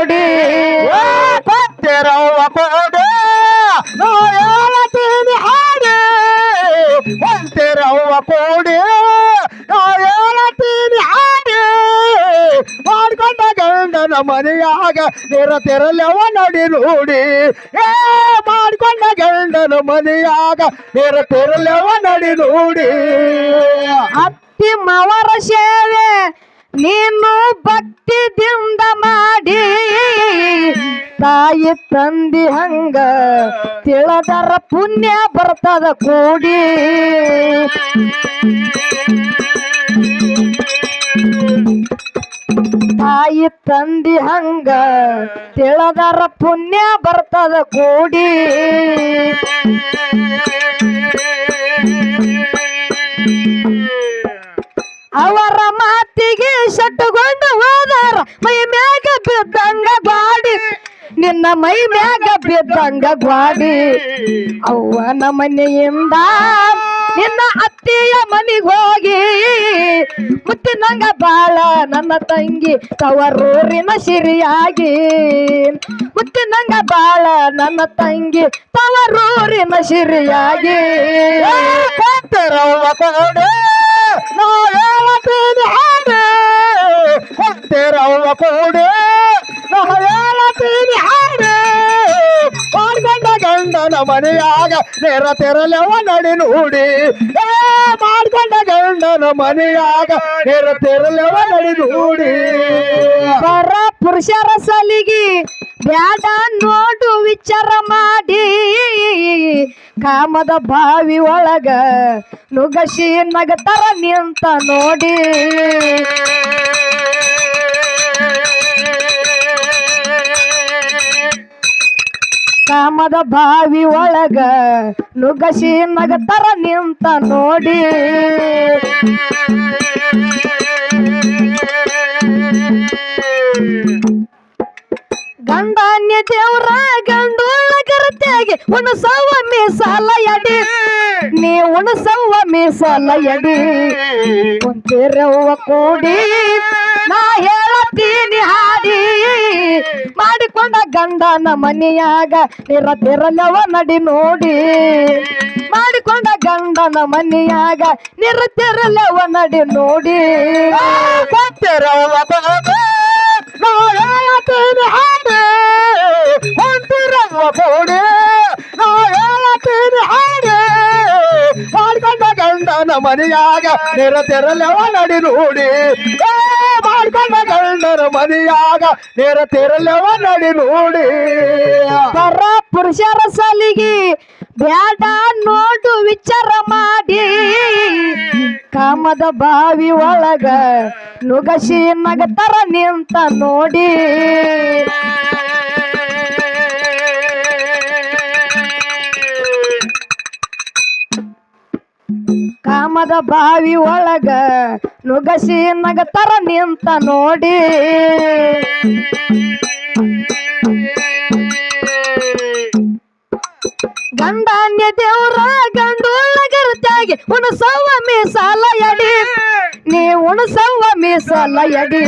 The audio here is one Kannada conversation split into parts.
ನೋಡಿ ಕೊಟ್ಟಿರವ್ವ ಕೋಡೆ. ನಾ ಹೇಳತೀನಿ ಹಾಡಿ ಕೊಟ್ಟಿರವ್ವ ಕೋಡೆ. ನಾ ಹೇಳತೀನಿ ಹಾಡಿ. ಮಾಡ್ಕೊಂಡ ಗಂಡನ ಮನೆಯಾಗ ನಿರತಿರಲವ ನಡಿ ನೋಡಿ. ಏ ಮಾಡ್ಕೊಂಡ ಗಂಡನ ಮನೆಯಾಗ ನಿರತಿರಲವ ನಡಿ ನೋಡಿ. ಅತ್ತಿ ಮವರ ಸೇವೆ. ನೀನು ಭಕ್ತಿದಿಂದ ಮಾಡಿ ತಾಯಿ ತಂದಿ ಹಂಗ ತಿಳದರ ಪುಣ್ಯ ಬರ್ತದ ಕೂಡಿ. ತಾಯಿ ತಂದಿ ಹಂಗ ತಿಳದರ ಪುಣ್ಯ ಬರ್ತದ ಕೂಡಿ. ಮಾತಿಗೆ ಸಟ್ಟುಕೊಂಡು ಹೋದಾರ. ಮೈ ಮ್ಯಾಗ ಬಿದ್ದಂಗ ಬಾಡಿ ನಿನ್ನ ಮೈ ಮ್ಯಾಗ ಬಿದ್ದಂಗ ಗ್ವಾಡಿ ಅವ್ವನ ಮನೆಯಿಂದ ನಿನ್ನ ಅತ್ತಿಯ ಮನೆಗೆ ಹೋಗಿ. ಮುತ್ತಿನಂಗ ಬಾಳ ನನ್ನ ತಂಗಿ, ತವರೂರಿನ ಸಿರಿಯಾಗಿ. ಮುತ್ತಿನಂಗ ಬಾಳ ನನ್ನ ತಂಗಿ, ತವರೂರಿನ ಸಿರಿಯಾಗಿ. ಕೋಡೆ ನಾ ಹೇಳತೀನಿ ಮಾಡ್ಕೊಂಡ ಗಂಡನ ಮನೆಯಾಗ ನೇರ ತೆರಲವ ನಡಿ ನೋಡಿ. ಏ ಮಾಡ್ಕೊಂಡ ಗಂಡನ ಮನೆಯಾಗ ನೇರ ತೆರಲವ ನಡಿ ನೋಡಿ. ಪರ ಪುರುಷರ ಸಲಿಗಿ ಬ್ಯಾಡ ನೋಡು ವಿಚಾರ ಮಾಡಿ. ಕಾಮದ ಬಾವಿ ಒಳಗ ನುಗಸಿ ನಗತರ ನಿಂತ ನೋಡಿ. ಕಾಮದ ಬಾವಿ ಒಳಗ ನುಗಸಿ ನಗತರ ನಿಂತ ನೋಡಿ. ಗಂಡಾನ್ಯ ದೇವ್ರ ಗಂಡುಳ್ಳ ಕರತೆಗೆ ಉಣಸವ ಮೀಸಲ ಎಡಿ ನೀ ಉಣಸವ ಮೀಸಲ ಎಡಿ ಕುಂತಿರವ್ವ ಕೂಡಿ ನಾ ಹೇಳತ್ತೀನಿ ಹಾಡಿ. ಮಾಡಿಕೊಂಡ ಗಂಡನ ಮನೆಯಾಗ ನಿರತಿರಲವ ನಡಿ ನೋಡಿ. ಮಾಡಿಕೊಂಡ ಗಂಡನ ಮನೆಯಾಗ ನಿರತಿರಲವ ನಡಿ ನೋಡಿ. ಮಾಡಿಕೊಂಡ ಕೋಡೆ ನಾ ಹೇಳತೀನಿ ಹಾಡಿ. ಹೊಂಟಿರವ್ವ ಕೋಡೆ ನಾ ಹೇಳತೀನಿ ಹಾಡಿ. ಮಾಡಿಕೊಂಡ ಗಂಡನ ಮನೆಯಾಗ ನಿರ ತೆರಲವ ನಡಿ ನೋಡಿ. ಏ ಗಂಡರ ಮದಿಯಾಗ ನೇರ ತೆರಲವ ನಡಿ ನೋಡಿ. ಪರ ಪುರುಷರ ಸಲಿಗೆ ಬ್ಯಾಡ ನೋಡು ವಿಚಾರ ಮಾಡಿ. ಕಾಮದ ಬಾವಿ ಒಳಗ ನುಗಸಿ ನಗತರ ನಿಂತ ನೋಡಿ. ಕಾಮದ ಬಾವಿ ಒಳಗ ನುಗಸಿ ನಗತರ ನಿಂತ ನೋಡಿ. ಗಂಡಾನ್ಯ ದೇವ್ರ ಗರ್ತಾಗಿ ಉಣಸವ್ವ ಮೀಸಲ ಎಡಿ. ನೀ ಉಣಸವ ಮೀಸಲ ಎಡಿ.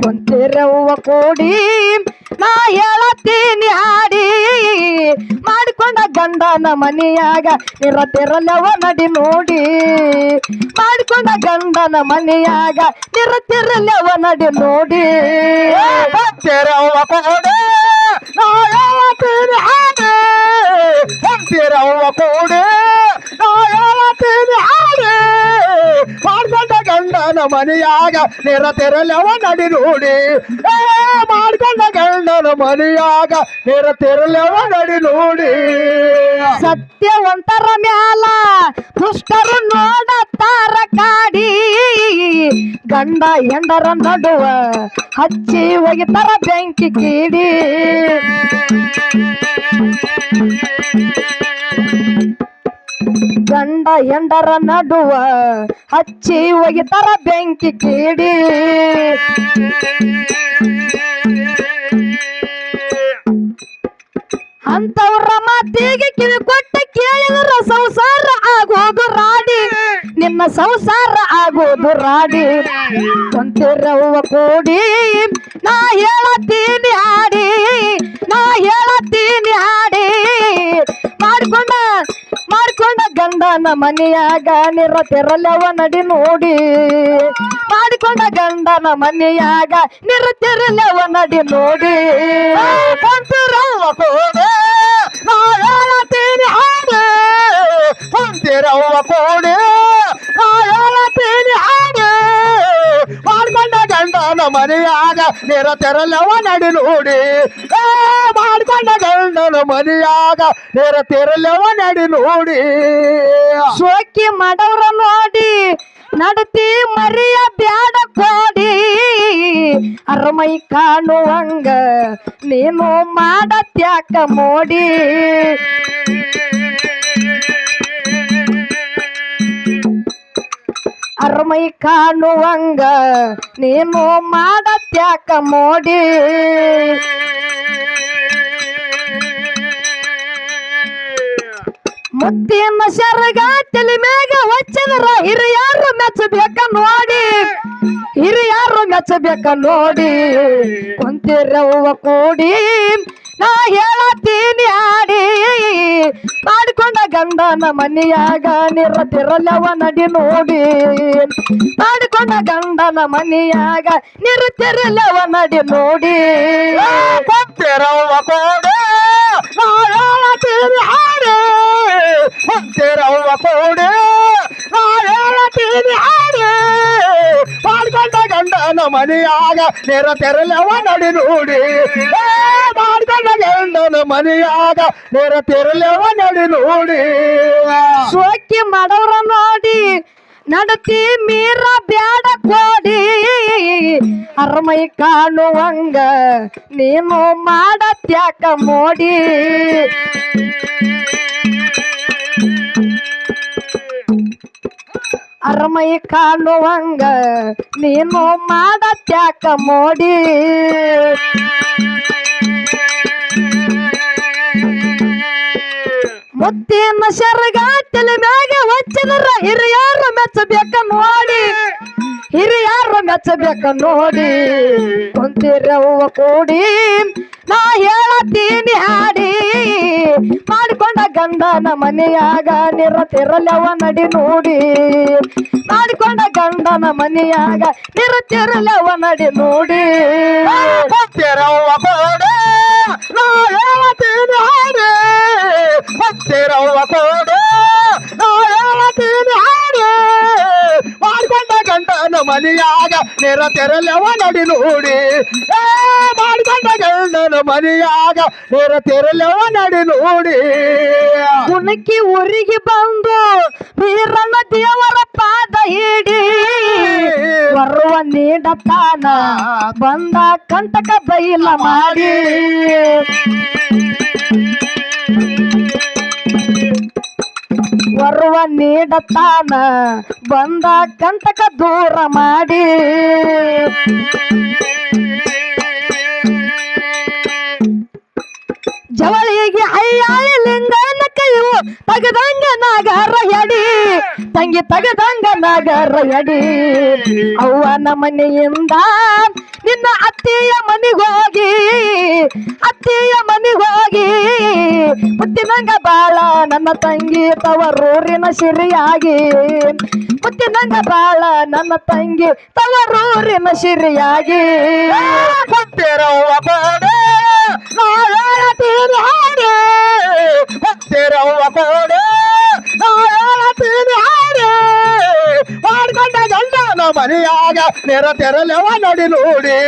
ಕುಂತಿರವ್ವ ಕೂಡಿ ನಾ ಹೇಳತ್ತೀನಿ ಹಾಡಿ. ಮಾಡಿಕೊಂಡ ಗಂಡನ ಮನೆಯಾಗ ನಿರತಿರಲವ ನಡಿ ನೋಡಿ. ಮಾಡಿಕೊಂಡ ಗಂಡನ ಮನೆಯಾಗ ನಿರತಿರಲವ ನಡಿ ನೋಡಿ. ಹಾಡಿ. ಹೊಂಟಿರವ್ವ ಕೋಡೆ. ಮನೆಯಾಗ ನೆರ ತೆರಲವ ನಡಿ ನೋಡಿ. ಮಾಡ್ಕೊಂಡ ಗಂಡನ ಮನೆಯಾಗ ನೆರ ತೆರಲವ ನಡಿ ನೋಡಿ. ಸತ್ಯವಂತರ ಮ್ಯಾಲ ದುಷ್ಟರು ನೋಡತ್ತಾರ ಕಾಡಿ. ಗಂಡ ಎಂಡರ ನಡುವ ಹಚ್ಚಿ ಒಗಿತಾರ ಬೆಂಕಿ ಕೀಡಿ. ಗಂಡ ಎಂಡರ ನಡುವ ಹಚ್ಚಿ ಒಗಿತಾರ ಬೆಂಕಿ ಕೀಡಿ. ಅಂತವ್ರ ಮಾತಿಗೆ ಕಿವಿ ಕೊಟ್ಟ ಕೇಳಿದ್ರ ಸಂಸಾರ ಆಗೋದು ರಾಡಿ. ನಿನ್ನ ಸಂಸಾರ ಆಗೋದು ರಾಡಿ. ಕೊಂತಿರವ್ವ ಕೂಡಿ ನಾ ಹೇಳತ್ತೀನಿ ಗಂಡನ ಮನೆಯಾಗ ನಿರತಿರಲವ ನಡಿ ನೋಡಿ. ಮಾಡಿಕೊಂಡ ಗಂಡನ ಮನೆಯಾಗ ನಿರತಿರಲವ ನಡಿ ನೋಡಿ. ಕುಂತಿರವ್ವ ಕೂಡಿ ಮಾಡ್ಕೊಂಡ ಮರಿಯಾಗ ನಿರ ತೆರಲವ ನಡಿ ನೋಡಿ. ಮಾಡ್ಕೊಂಡ ಗಂಡನ ಮನೆಯಾಗ ನಿರ ತೆರಲವ ನಡಿ ನೋಡಿ. ಸೋಕಿ ಮಾಡವ್ರ ನೋಡಿ, ನಡತಿ ಮರಿಯ ಬ್ಯಾಡ ಕೋಡಿ. ಅರಮೈ ಕಾಣುವಂಗ ನೀನು ಮಾಡತ್ಯಾಕ ಮೋಡಿ. ಅರಮೈ ಕಾಣುವಂಗ, ನೀನು ಮಾಡತ್ಯಾಕ ಮೋಡಿ. ಮುತ್ತಿನ ಶರಗ ತಲೆ ಮ್ಯಾಗ ಹಚ್ಚದ್ರ ಹಿರಿಯಾರು ಮೆಚ್ಚಬೇಕ ನೋಡಿ. ಹಿರಿಯಾರು ಮೆಚ್ಚಬೇಕ ನೋಡಿ. ಕುಂತಿರವ್ವ ಕೂಡಿ ನಾ ಹೇಳತ್ತೀನಿ ಆಡಿ. ಮಾಡಿಕೊಂಡ ಗಂಡನ ಮನೆಯಾಗ ನಿರತಿರಲವ ನಡಿ ನೋಡಿ. ಮಾಡಿಕೊಂಡ ಗಂಡನ ಮನೆಯಾಗ ನಿರತಿರಲವ ನಡಿ ನೋಡಿ. ಹೇಳತ್ತೀನಿ ಹಾಡಿ ಮನೆಯಾಗ ನೆರ ತೆರಲವ ನಡಿ ನೋಡಿ. ಮಾಡ್ಕೊಂಡ ಗಂಡನ ಮನೆಯಾಗ ನೆರ ತೆರಲವ ನಡಿ ನೋಡಿ. ಸೋಕಿ ಮಾಡೋರ ನೋಡಿ, ನಡತಿ ಮೀರ ಬ್ಯಾಡ ಕೋಡಿ. ಅರಮೈ ಕಾಣುವಂಗ ನೀನು ಮಾಡತ್ಯಾಕ ಮೋಡಿ. ಅರಮೈ ಕಾಣುವಂಗ ನೀನು ಮಾಡತ್ಯಾಕ ಮೋಡಿ. ಮುತ್ತಿನ ಶರಗ ತಲೆ ಮ್ಯಾಗ ಹಚ್ಚಿದ್ರ ಹಿರಿಯಾರು ಮೆಚ್ಚಬೇಕ ನೋಡಿ. ಹಿರಿಯಾರು ಮೆಚ್ಚಬೇಕ ನೋಡಿ. ಕುಂತಿರವ್ವ ಕೂಡಿ ನಾ ಹೇಳತ್ತೀನಿ ಹಾಡಿ. ಮಾಡಿಕೊಂಡ ಗಂಡನ ಮನೆಯಾಗ ನಿರತಿರಲವ ನಡಿ ನೋಡಿ. ಮಾಡಿಕೊಂಡ ಗಂಡನ ಮನೆಯಾಗ ನಿರತಿರಲವ ನಡಿ ನೋಡಿ. ಭಕ್ತಿರವ್ವ ಕೋಡೆ, ನಾ ಹೇಳತೀನಿ ಹಾಡಿ. ಮನೆಯಾಗ ನೆರ ತೆರಲೆವ ನಡಿ ನೋಡಿ. ಏ, ಮಾಡಿಕೊಂಡ ಗಂಡನ ಮನೆಯಾಗ ನೆರ ತೆರಲೆವ ನಡಿ ನೋಡಿ. ಕುಣಕಿ ಊರಿಗೆ ಬಂದು ವೀರನ ದೇವರ ಪಾದ ಹಿಡಿ ಬರುವ ನೀಡತಾನ ಬಂದ ಕಂಟಕ ಬೈಲ ಮಾಡಿ. ಬರುವ ನೀಡತಾನ ಬಂದ ಕಂಟಕ ದೂರ ಮಾಡಿ. ಜವಳಿಗೆ ಅಯ್ಯಾಯ ಲಿಂಗನ ಕೈಯು ತಗದಂಗ ನಾಗರ ಎಡಿ ತಂಗಿ ತಗದಂಗ ನಾಗರ ಎಡಿ ಅವ್ವನ ಮನೆಯಿಂದ ನಿನ್ನ ಅತ್ತೆಯ ಮನೆಗೋಗಿ ಅತ್ತೆಯ ಮನೆಗೋಗಿ ಮುತ್ತಿನಂಗ ಬಾಳ ನನ್ನ ತಂಗಿ ತವರೂರಿನ ಸಿರಿಯಾಗಿ. ಮುತ್ತಿನಂಗ ಬಾಳ ನನ್ನ ತಂಗಿ ತವರೂರಿನ ಸಿರಿಯಾಗಿ. ಭಕ್ತಿರವ್ವ ಕೋಡೆ ನಾ ಹೇಳತೀನಿ ಹಾಡಿ ಭಕ್ತಿರವ್ವ ಕೋಡೆ ನಾ ಹೇಳತೀನಿ ಹಾಡಿ ಮಾಡ್ಕೊಂಡ ಗಂಡನ ಮನೆಯಾಗ ನೆರ ತೆರಲವ ನಡಿ. ನೋಡಿ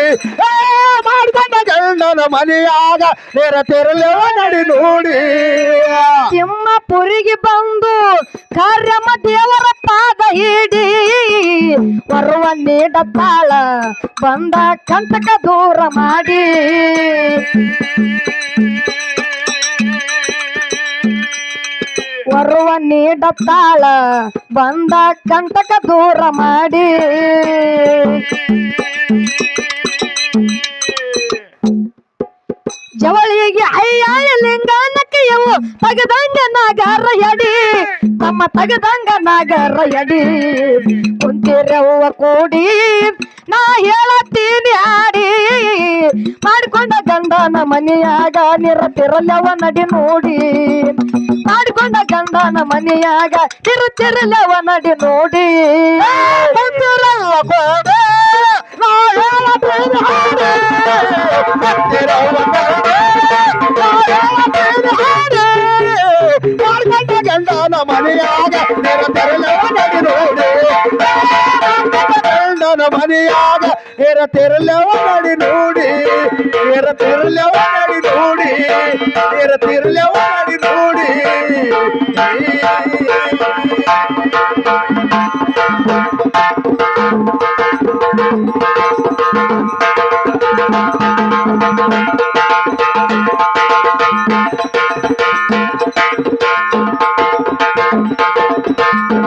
ಮಾಡ್ಕೊಂಡ ಗಂಡನ ಮನೆಯಾಗ ನೆರ ತೆರಲವ ನಡಿ ನೋಡಿ. ತಿಮ್ಮಪುರಿಗೆ ಬಂದು ಕಾರ್ಯಮ ದೇವರ ಪಾದ ಹಿಡಿ ಬರುವ ನೀಡತ್ತಾಳ ಬಂದ ಕಂಟಕ ದೂರ ಮಾಡಿ. ಬರುವ ನೀಡತ್ತಾಳ ಬಂದ ಕಂಟಕ ದೂರ ಮಾಡಿ. ಜವಳಿಗೆ ಅಯ್ಯಾಯ ಲಿಂಗಾನಕ್ಕಿಯವು ತಗದಂಗ ನಾಗರ ಎಡಿ ತಮ್ಮ ತಗದಂಗ ನಾಗರ ಎಡಿ ಕುಂತಿರವ್ವ ಕೂಡಿ ನಾ ಹೇಳತ್ತೀನಿ ಆಡಿ. ಮಾಡಿಕೊಂಡ ಗಂಡನ ಮನೆಯಾಗ ನಿರತಿರಲವ ನಡಿ ನೋಡಿ. ಮಾಡಿಕೊಂಡ ಗಂಡನ ಮನೆಯಾಗ ನಿರತಿರಲವ ನಡಿ ನೋಡಿ. ಕುಂತಿರವ್ವ ಕೋಡೆ ನಾ ಹೇಳತೀನಿ ಹಾಡಿ ಗಂಡನ ಮನೆಯಾಗ ನಿರತರಲವ ನಡಿ ನೋಡಿ ಗಂಡನ ಮನೆಯಾಗ ನಿರತಿರಲವ ನಡಿ ನೋಡಿ ನಿರತಿರಲವ